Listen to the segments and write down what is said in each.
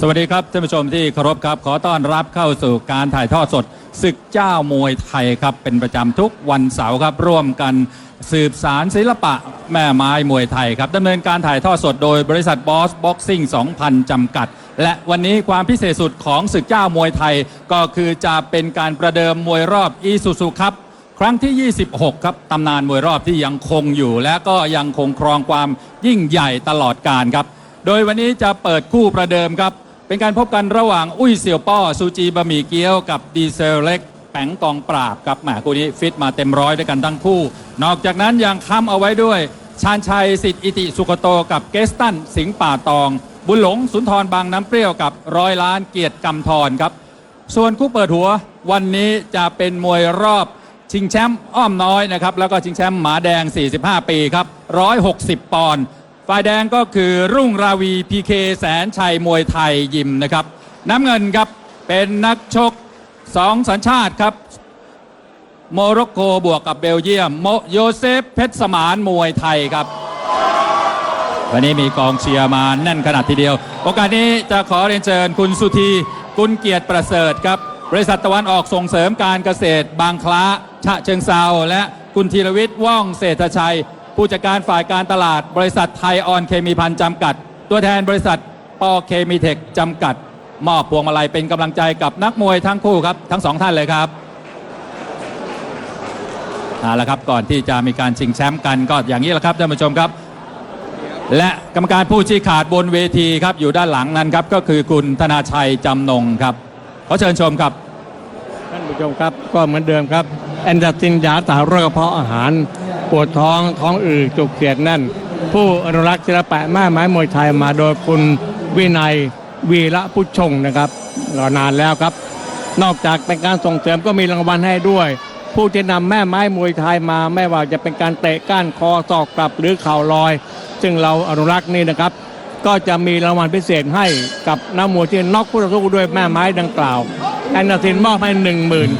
สวัสดีครับท่านผู้ชมที่เคารพครับ ขอต้อนรับเข้าสู่การถ่ายทอดสดศึกเจ้ามวยไทยครับ เป็นประจำทุกวันเสาร์ครับ ร่วมกันสืบสารศิลปะแม่ไม้มวยไทยครับดำเนินการถ่ายทอดสดโดยบริษัทบอสบ็อกซิ่ง 2000 จำกัด และวันนี้ความพิเศษสุดของศึกเจ้ามวยไทย ก็คือจะเป็นการประเดิมมวยรอบอีซูซูครับครั้งที่ 26 ครับ ตำนานมวยรอบที่ยังคงอยู่ และก็ยังคงครองความยิ่งใหญ่ตลอดการครับ โดยวันนี้จะเปิดคู่ประเดิมครับ เป็นการพบกันระหว่างอุ้ยเสี่ยวป้อซูจีบะหมี่เกี๊ยวกับดีเซลเล็กแปงกองปราบครับแหมคู่นี้ฟิตมาเต็มร้อยด้วยกันทั้งคู่ นอกจากนั้นยังค้ำเอาไว้ด้วย ชาญชัยสิทธิอิติสุขโตกับเกสตันสิงห์ป่าตอง บุญหลงสุนทรบางน้ำเปรี้ยวกับร้อยล้านเกียรติกำธรครับ ส่วนคู่เปิดหัววันนี้จะเป็นมวยรอบชิงแชมป์อ้อมน้อยนะครับแล้วก็ชิงแชมป์หมาแดง 45 ปีครับ 160 ปอนด์ ฝ่ายแดงก็คือรุ่งราวีพีเคแสนชัยมวยไทยยิมนะครับ น้ำเงินครับเป็นนักชกสองสัญชาติครับ โมร็อกโกบวกกับเบลเยียมโมโยเซฟเพชรสมานมวยไทยครับ วันนี้มีกองเชียร์มาแน่นขนาดทีเดียว โอกาสนี้จะขอเรียนเชิญคุณสุธีกุลเกียรติประเสริฐครับ บริษัทตะวันออกส่งเสริมการเกษตรบางคล้า ฉะเชิงเซาและคุณธีรวิทย์ว่องเศรษฐชัย ผู้จัดการฝ่ายการตลาด บริษัทไทยออนเคมีพันจำกัด ตัวแทนบริษัทปอเคมีเทคจำกัด มอบพวงมาลัยเป็นกำลังใจกับนักมวยทั้งคู่ครับทั้งสองท่านเลยครับเอาละครับก่อนที่จะมีการชิงแชมป์กันก็อย่างนี้แหละครับท่านผู้ชมครับ และกรรมการผู้ชี้ขาดบนเวทีครับอยู่ด้านหลังนั้นครับก็คือคุณธนาชัยจำนงครับขอเชิญชมครับท่านผู้ชมครับก็เหมือนเดิมครับแอนดาซินยาสาวโรคกระเพาะอาหาร ปวดท้องท้องอืดจุกเสียดแน่น ผู้อนุรักษ์ศิลปะแม่ไม้มวยไทยมาโดยคุณวินัยวีระพุชงนะครับรอนานแล้วครับ นอกจากเป็นการส่งเสริมก็มีรางวัลให้ด้วย ผู้ที่นำแม่ไม้มวยไทยมาไม่ว่าจะเป็นการเตะก้านคอศอกกลับหรือเข่าลอย ซึ่งเราอนุรักษ์นี่นะครับ ก็จะมีรางวัลพิเศษให้กับนักมวยที่น็อกผู้ต่อสู้ด้วยแม่ไม้ดังกล่าวแอนนาซินมอบให้หนึ่งหมื่น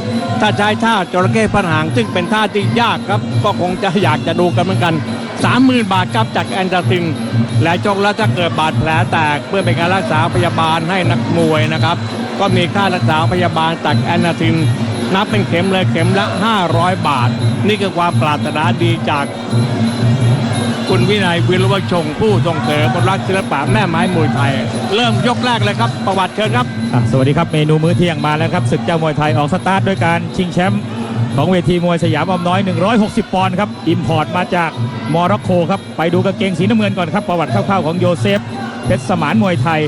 ถ้าใช้ท่าจระเข้พันหาง ซึ่งเป็นท่าที่ยากครับ ก็คงจะอยากจะดูกันเหมือนกัน 30,000 บาทครับจากแอนนาซินและจงแล้วถ้าเกิดบาดแผลแตกเพื่อเป็นการรักษาพยาบาลให้นักมวยนะครับ ก็มีค่ารักษาพยาบาลจากแอนนาซินนับเป็นเข็มเลยเข็มละ 500 บาท นี่คือความปรารถนาดีจากคุณวินัยวิรวชงผู้ส่งเสริมรักศิลปะแม่ไม้มวยไทย เริ่มยกแรกเลยครับ ประวัติเชิญครับ สวัสดีครับเมนูมื้อเที่ยงมาแล้วครับศึกเจ้ามวยไทยออกสตาร์ทด้วยการชิงแชมป์ของเวทีมวยสยามอมน้อย 160 ปอนด์ครับอิมพอร์ตมาจากมร็อกโกครับไปดูกางเกงสีน้ำเงินก่อนครับประวัติคร่าวๆของโยเซฟเพชรสมานมวยไทย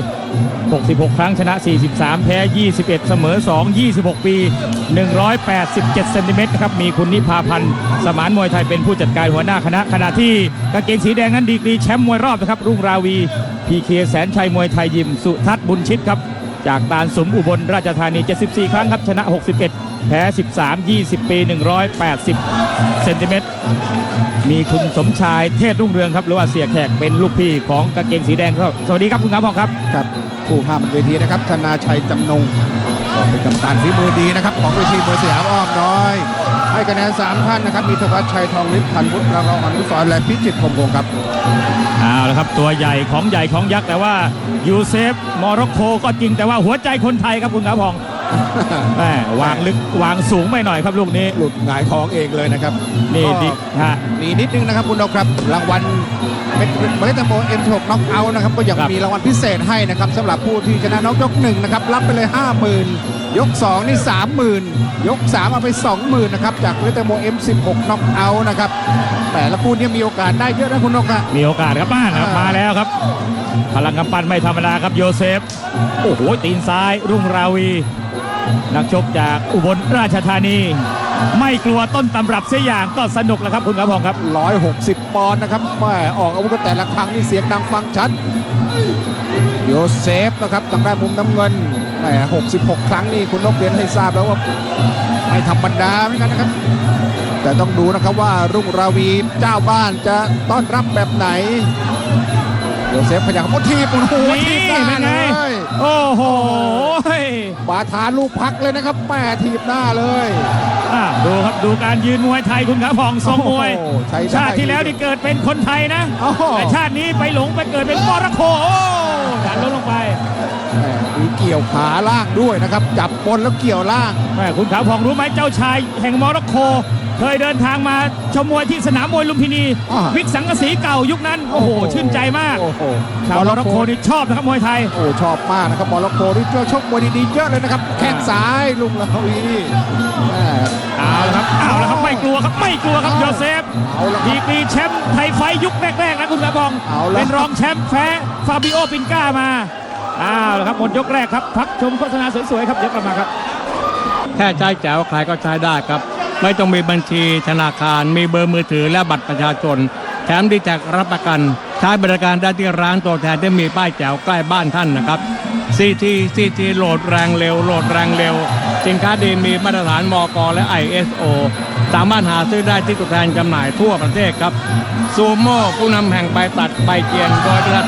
66 ครั้งชนะ 43 แพ้ 21 เสมอ 2 26 ปี 187 เซนติเมตรครับ มีคุณนิพาพันธ์ สมานมวยไทยเป็นผู้จัดการหัวหน้าคณะ ขณะที่กางเกงสีแดงนั้นดีกรีแชมป์มวยรอบนะครับ รุ่งราวี พีเคแสนชัยมวยไทยยิม สุทัศน์บุญชิตครับ จากตาลสมอุบลราชธานี 74 ครั้งครับชนะ 61 แพ้ 13 20 ปี 180 เซนติเมตร มีคุณสมชายเทศรุ่งเรืองครับ หรือว่าเสียแขกเป็นลูกพี่ของกางเกงสีแดงครับ สวัสดีครับคุณครับพ่อครับครับผู้ห้ามเวทีนะครับ ธนาชัยจำนงเป็นกรรมการฝีมือดีนะครับ ของเวทีมวยสยามอ้อมน้อย ให้คะแนนสามท่านนะครับ มีธวัชชัยทองฤทธิ์พันวุฒิประรองอนุสรและพิจิตรคมคงครับ ละครับตัวใหญ่ของใหญ่ของยักษ์แต่ว่ายูเซฟมอร็อกโกก็จริงแต่ว่าหัวใจคนไทยครับคุณครับพองแม่วางลึกวางสูงไปหน่อยครับลูกนี้ หลุดหงายท้องเองเลยนะครับนี่ก็ดิฮะมีนิดนึงนะครับคุณนกครับ รางวัลเป็นเมล็ดแตงโม M16 น็อกเอาท์นะครับก็ยังครับมีรางวัลพิเศษให้นะครับสำหรับผู้ที่ชนะน็อกยกหนึ่งนะครับรับไปเลย50,000 ยก 2 นี่ 30,000 ยก 3 เอาไป 20,000 นะครับ จากเมล็ดแตงโม M16 น็อกเอาท์นะครับ แต่ละคู่เนี้มีโอกาสได้เยอะนะคุณนกอะมีโอกาสครับบ้านครับอ่ามมาแล้วครับ พลังกำปั้นไม่ธรรมดาครับโยเซฟ โอ้โห ตีนซ้าย รุ่งราวี นักชกจากอุบลราชธานี ไม่กลัวต้นตำรับเสียอย่างก็สนุกแล้วครับคุณกระพองครับ 160 ปอนด์นะครับแม่ออกอาวุธแต่ละครั้งนี่เสียงดังฟังชัดโยเซฟนะครับทางด้านมุมน้ำเงิน แหม66 ครั้งนี่คุณนกเรียนให้ทราบแล้วว่าไม่ธรรมดาเหมือนกันนะครับ แต่ต้องดูนะครับว่ารุ่งราวีเจ้าบ้านจะต้อนรับแบบไหนโยเซฟพยายามโอ้ทีบโอ้โหนี่ทีบหน้าเป็นไงเลยโอ้โหบาทาลูกพักเลยนะครับแม่ทีบหน้าเลยอะดูครับดูการยืนมวยไทยคุณกระพองทรงมวยโอ้โหใช้ได้ชาติที่แล้วนี่เกิดเป็นคนไทยนะโอ้โหแต่ชาตินี้ไปหลงไปเกิดเป็นมอร็อกโกโอ้ ดันล้มลงไปแหม่มีเกี่ยวขาล่างด้วยนะครับ จับบนแล้วเกี่ยวล่าง แม่คุณขาวผ่องรู้ไหมเจ้าชาย แห่งโมร็อกโก เคยเดินทางมาชมมวยที่สนามมวยลุมพินีอ่า วิกสังกะสีเก่ายุคนั้น โอ้โห ชื่นใจมาก โอ้โหชาวโมร็อกโกนี่ชอบนะครับมวยไทย โอ้ชอบมากนะครับมอร็อกโกนี่เจ้าชกมวยดีๆเยอะเลยนะครับ แข้งซ้ายลุงลาวีแหม่เอาละครับเอาละ ครับไม่กลัวครับไม่กลัวครับเอาโยเซฟเอาละครับดีกรีแชมป์ไทยไฟท์ยุคแรกๆนะคุณกระพองเอาละเป็นรองแชมป์แพ้ฟาบิโอปินก้ามาเอาละครับหมดยกแรกครับพักชมโฆษณาสวยๆครับเดี๋ยวกลับมาครับแค่ใช้แจ๋วใครก็ใช้ได้ครับ ไม่ต้องมีบัญชีธนาคาร มีเบอร์มือถือและบัตรประชาชน แถมดีแท็กรับประกัน ใช้บริการได้ที่ร้านตัวแทนที่มีป้ายแจ๋วใกล้บ้านท่านนะครับ ซีทีซีทีโหลดแรงเร็วโหลดแรงเร็ว สินค้าดีมีมาตรฐานมกและ ISO สามารถหาซื้อได้ที่ตัวแทนจำหน่ายทั่วประเทศครับซูโม่ผู้นำแห่งใบตัดใบเกียนโดยบริษัท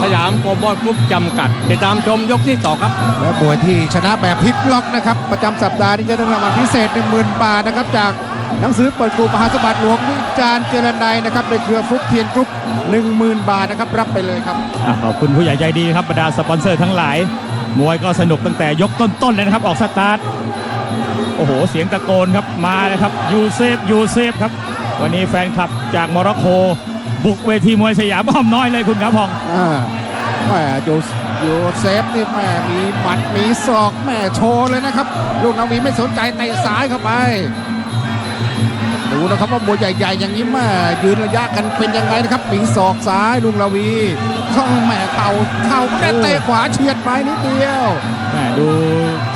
สยามโกลบอลกรุ๊ปจำกัด ติดตามชมยกที่ต่อครับ และมวยที่ชนะแบบพลิกล็อกนะครับ ประจำสัปดาห์นี้จะได้รางวัลพิเศษ 10,000 บาทนะครับ จากหนังสือเปิดกลุ่มมหาสมบัติหลวง จารณ์เจรนายนะครับในเครือฟลุกเทียนกรุ๊ป10,000 บาทนะครับรับไปเลยครับอะขอบคุณผู้ใหญ่ใจดีครับบรรดาสปอนเซอร์ทั้งหลาย มวยก็สนุกตั้งแต่ยกต้นๆเลยนะครับ ออกสตาร์ทโอ้โห เสียงตะโกนครับมาเลยครับยูเซฟยูเซฟครับ วันนี้แฟนคลับจากโมร็อกโกบุกเวทีมวยสยามอ้อมน้อยเลยคุณครับพองอ่าแหม่โยโยเซฟนี่แหม่มีหมัดมีศอกแหม่โชว์เลยนะครับ ลูกนาวีไม่สนใจเตะซ้ายเข้าไป ดูนะครับว่ามวยใหญ่ๆ อย่างนี้แม่ยืนระยะกันเป็นยังไงนะครับมีศอกซ้ายลุงลาวีช่องแหม่เข่าเข่าแม่เตะขวาเฉียดไปนิดเดียวแม่ดู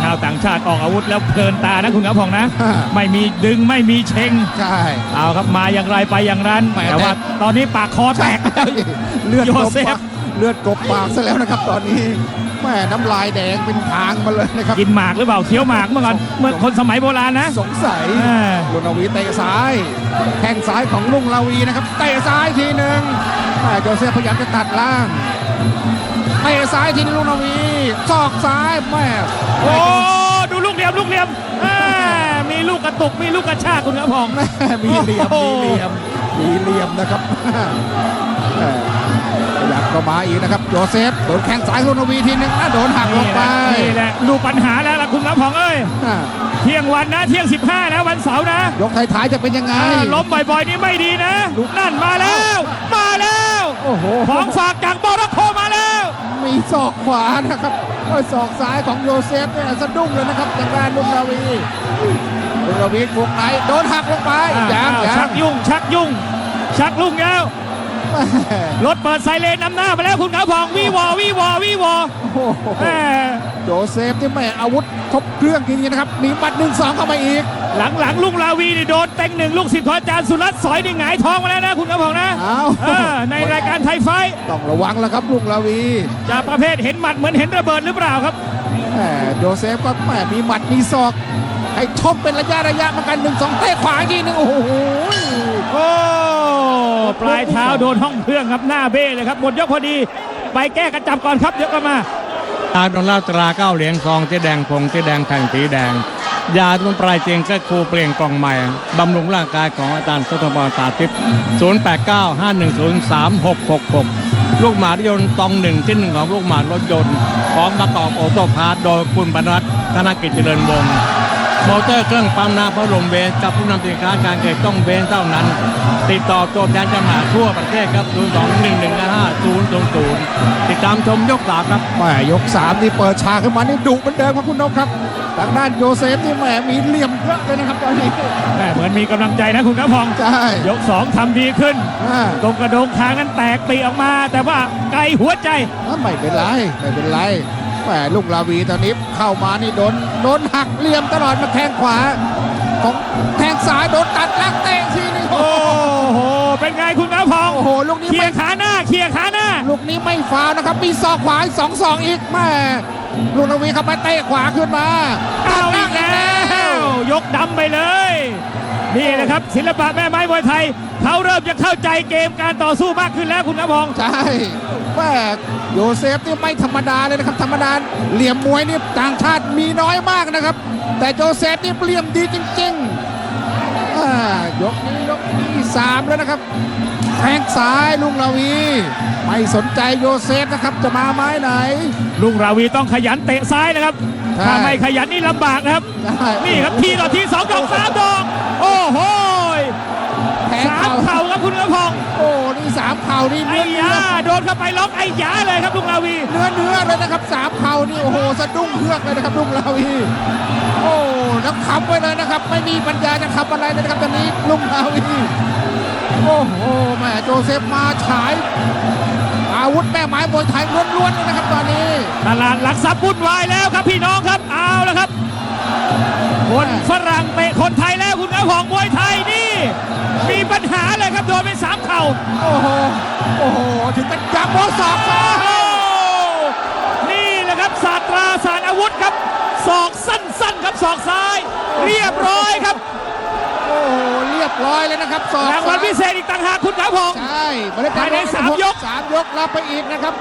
ชาวต่างชาติออกอาวุธแล้วเพลินตานะคุณครับพองนะฮะไม่มีดึงไม่มีเชงใช่เอาครับมาอย่างไรไปอย่างนั้นแหม่แต่ว่าตอนนี้ปากคอแตกเลือดโยกบเซฟปากเลือดกบปากซะแล้วนะครับตอนนี้แม่น้ำลายแดงเป็นทางมาเลยนะครับกินหมากหรือเปล่าเคี้ยวหมากเมื่อก่อนเมื่อคนสมัยโบราณนะ สงสัยอ่า ลุงลาวีเตะซ้ายแข้งซ้ายของลุงลาวีนะครับเตะซ้ายทีหนึ่งแม่โจเซฟพยายามจะตัดล่างเตะซ้ายทีนึงลุงลาวีศอกซ้ายแม่โอ้ดูลูกเหลี่ยมลูกเหลี่ยมอ่ามีลูกกระตุกมีลูกกระชากคุณครับพอง แม่มีเหลี่ยมโอ้มีโหเหลี่ยมมีเหลี่ยมนะครับแม่ ขยับเข้ามาอีกนะครับโจเซฟโดนแข้งซ้ายลุงลาวีทีหนึงนะโดนหักลงไปนี่แหละดูปัญหาแล้วล่ะคุณรับพองเอ้ยเที่ยงวันนะเที่ยง 15 นะวันเสาร์นะ ยกท้ายๆจะเป็นยังไงล้มบ่อยๆนี่ไม่ดีนะนั่นมาแล้ว มาแล้วโอ้โหของฝากจากโมร็อกโกมาแล้ว มีศอกขวานะครับโอ้ยศอกซ้ายของโยเซฟเนี่ยสะดุ้งเลยนะครับจากด้านลุงลาวีลุงลาวีวงในโดนหักลงไปยังชักยุ่งชักยุ่ง ชักลุงแล้ว รถเปิดไซเรนนำหน้าไปแล้วคุณขาวพองวีวอวีวอวีวอโอ้โหแม่โจเซฟที่แม่อาวุธครบเครื่องจริงๆนะครับมีบัตรหนึ่งสองเข้ามาอีก หลังๆลุงลาวีนี่โดนเต็งหนึ่งลูกศิษย์ของอาจารย์สุรัตน์สอยนี่หงายท้องมาแล้วนะคุณขาวพองนะอ้าวเออในรายการไทยไฟท์ต้องระวังแล้วครับลุงลาวีจะประเภทเห็นหมัดเหมือนเห็นระเบิดหรือเปล่าครับ แหมโจเซฟก็แหมมีหมัดมีศอกให้ชกเป็นระยะระยะเหมือนกันหนึ่งสองเตะขวาอีกทีหนึงโอ้โห โอ้ ปลายเท้าโดนห้องเครื่องครับหน้าเบ้เลยครับหมดยกพอดีไปแก้กระจับก่อนครับเดี๋ยวกลับมาตาดองลาตราเก้าเหรียญทองเจ๊แดงพงเจ๊แดงแผ่นสีแดง ยาสมุนไพรเจียงก็ครูเปลี่ยนกล่องใหม่บำรุงร่างกายของอาจารย์สุทบรสาธิต0895103666 ลูกหมาดยนต์ตองหนึ่งที่หนึ่งของลูกหมารถยนต์ของประกอบโอโตพาร์ทโดยคุณบรรทัดธนกิจเจริญวงศ์ มอเตอร์เครื่องปั๊มน้ำพัดลมเบนซ์กับผู้นำสินค้าการเกษตรต้องเบนซ์เท่านั้น ติดต่อตัวแทนจำหน่ายทั่วประเทศครับ 021150000 ติดตามชมยกสามครับแหมยกสามนี่เปิดฉากขึ้นมานี่ดุเหมือนเดิมครับคุณนพครับทางด้านโยเซฟนี่แหมมีเหลี่ยมเยอะเลยนะครับตอนนี้แม่เหมือนมีกำลังใจนะคุณกระพองใช่ยกสองทำดีขึ้นอ่าตรงกระโดงคางนั้นแตกปีออกมา แต่ว่าไกลหัวใจไม่เป็นไรไม่เป็นไร แหมลูกลาวีตอนนี้เข้ามานี่โดนโดนหักเหลี่ยมตลอดมาแทงขวา ของแทงซ้ายโดนตัดลักเตะทีนึงโอ้โอ้โหเป็นไงคุณกระพองโหลูกนี้เคลียไม่ร์ขาหน้าเคลียร์ขาหน้า ลูกนี้ไม่ฟาวล์นะครับ มีศอกขวาอีกสองศอกอีกแม่ลูกลาวีเข้าไปเตะขวาขึ้นมาเอาอีกตัดแล้ล่างวยกดำไปเลย นี่นะครับศิลปะแม่ไม้มวยไทยเขาเริ่มจะเข้าใจเกมการต่อสู้มากขึ้นแล้วคุณกระพองใช่แม่โยเซฟนี่ไม่ธรรมดาเลยนะครับ ธรรมดาเหลี่ยมมวยนี่ต่างชาติมีน้อยมากนะครับ แต่โจเซฟนี่เหลี่ยมดีจริงๆอ่ายกนี้ยกที่สามแล้วนะครับแทงซ้ายลุงลาวีไม่สนใจโยเซฟนะครับจะมาไม้ไหน ลุงราวีต้องขยันเตะซ้ายนะครับใช่ถ้าไม่ขยันนี่ลำบากนะครับได้นี่ครับทีต่อทีสองดอกสามดอก โอ้โหแทงสามเข่าเข่าครับคุณกระพงโอ้นี่สามเข่านี่ไอ้เนื้อยาโดนเข้าไปล็อกไอ้ยาเลยครับลุงราวี เนื้อเนื้อเลยนะครับสามเข่านี่โอ้โหสะดุ้งเฮือกเลยนะครับลุงลาวีโอ้แล้วคำไว้เลยนะครับ ไม่มีปัญญาจะทำอะไรเลยนะครับตอนนี้ลุงลาวีโอ้โหแม่โจเซฟมาฉาย อาวุธแม่ไม้มวยไทยล้วนๆเลยนะครับตอนนี้ ตลาดหลักทรัพย์วุ่นวายแล้วครับพี่น้องครับเอาแล้วครับ คนฝรั่งเตะคนไทยแล้วคุณกระพงมวยไทยนี่ มีปัญหาเลยครับโดนไปสามเข่าโอ้โหโอ้โหถึงเป็นจับโบสอกมาโอ้นี่แหละครับศาสตราศาสตร์อาวุธครับศอกสั้นๆครับศอกซ้าย เรียบร้อยครับโอ้โหเรียบร้อยเลยนะครับสอกรางวัลพิเศษอีกต่างหากคุณขาวพงใช่ไม่ได้ภายในสามยกสามยกรับไปอีกนะครับ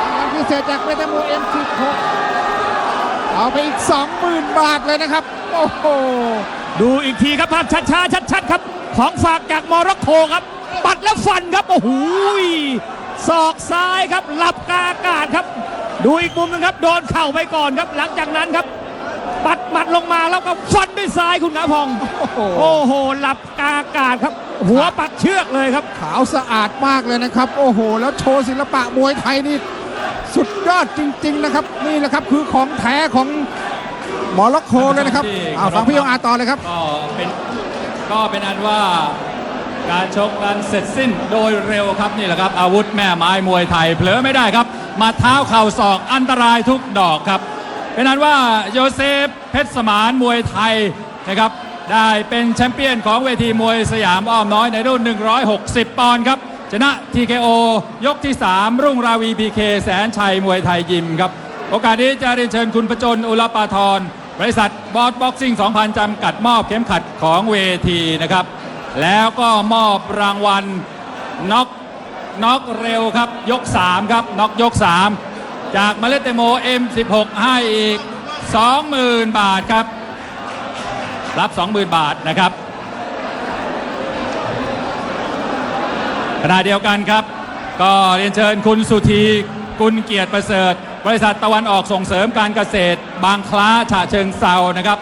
รางวัลพิเศษจากเมตามูเอ็มสิบหก เอาไปอีก 20,000 บาทเลยนะครับ โอ้โห ดูอีกทีครับภาพช้าๆชัดๆครับ ของฝากจากโมร็อกโกครับปัดแล้วฟันครับ โอ้โหยศอกซ้ายครับ หลับกาอากาศครับ ดูอีกมุมหนึงครับ โดนเข่าไปก่อนครับ หลังจากนั้นครับ ปัดหมัดลงมาแล้วก็ฟันด้วยซ้ายคุณขาพองโอ้โหโอ้โห หลับกาอากาศครับ หัวปักเชือกเลยครับ ขาวสะอาดมากเลยนะครับ โอ้โห แล้วโชว์ศิลปะมวยไทยนี่ สุดยอดจริง ๆ นะครับ นี่แหละครับคือของแท้ของหมอล็อกโคเลยนะครับเอาฟังพี่ยงอาต่อเลยครับ ก็เป็นก็เป็นอันว่าการชกกันเสร็จสิ้นโดยเร็วครับนี่แหละครับ อาวุธแม่ไม้มวยไทยเผลอไม่ได้ครับ มาเท้าเข่าศอกอันตรายทุกดอกครับ เป็นอันว่าโยเซฟเพชรสมานมวยไทยนะครับได้เป็นแชมเปี้ยนของเวทีมวยสยามอ้อมน้อยในรุ่น 160 ปอนด์ครับ ชนะ TKO ยกที่ 3 รุ่งราวีพีเคแสนชัยมวยไทยยิมครับ โอกาสนี้จะเรียนเชิญคุณประจนอุลปาทรบริษัทบอสบ็อกซิ่ง 2,000 จำกัดมอบเข็มขัดของเวทีนะครับ แล้วก็มอบรางวัลน็อกน็อกเร็วครับ ยก 3 ครับน็อกยก 3 จากมล็ดเตโม M16 ให้อีก 20,000 บาทครับ รับ 20,000 บาทนะครับ ขณะเดียวกันครับ ก็เรียนเชิญคุณสุธีกุลเกียรติประเสริฐ บริษัทตะวันออกส่งเสริมการเกษตร บางคล้าฉะเชิงเซานะครับ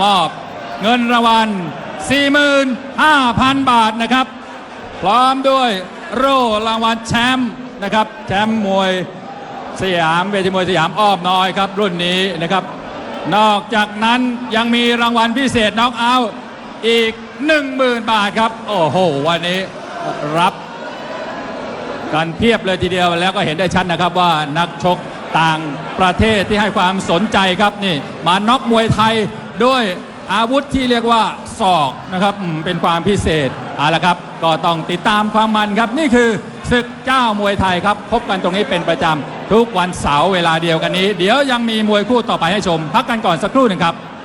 มอบเงินรางวัล 45,000 บาทนะครับ พร้อมด้วยโร่รางวัลแชมป์นะครับ แชมป์มวยสยามเวทีมวยสยามอ้อมน้อยครับ รุ่นนี้นะครับ นอกจากนั้นยังมีรางวัลพิเศษน็อกเอาท์อีก 10,000 บาทครับ โอ้โห วันนี้รับ กันเพียบเลยทีเดียวแล้วก็เห็นได้ชัดนะครับว่านักชกต่างประเทศที่ให้ความสนใจครับนี่ มาน็อกมวยไทยด้วยอาวุธที่เรียกว่าศอกนะครับเป็นความพิเศษเอาละครับ ก็ต้องติดตามความมันครับ นี่คือศึกเจ้ามวยไทยครับ พบกันตรงนี้เป็นประจำทุกวันเสาร์เวลาเดียวกันนี้ เดี๋ยวยังมีมวยคู่ต่อไปให้ชม พักกันก่อนสักครู่หนึ่งครับ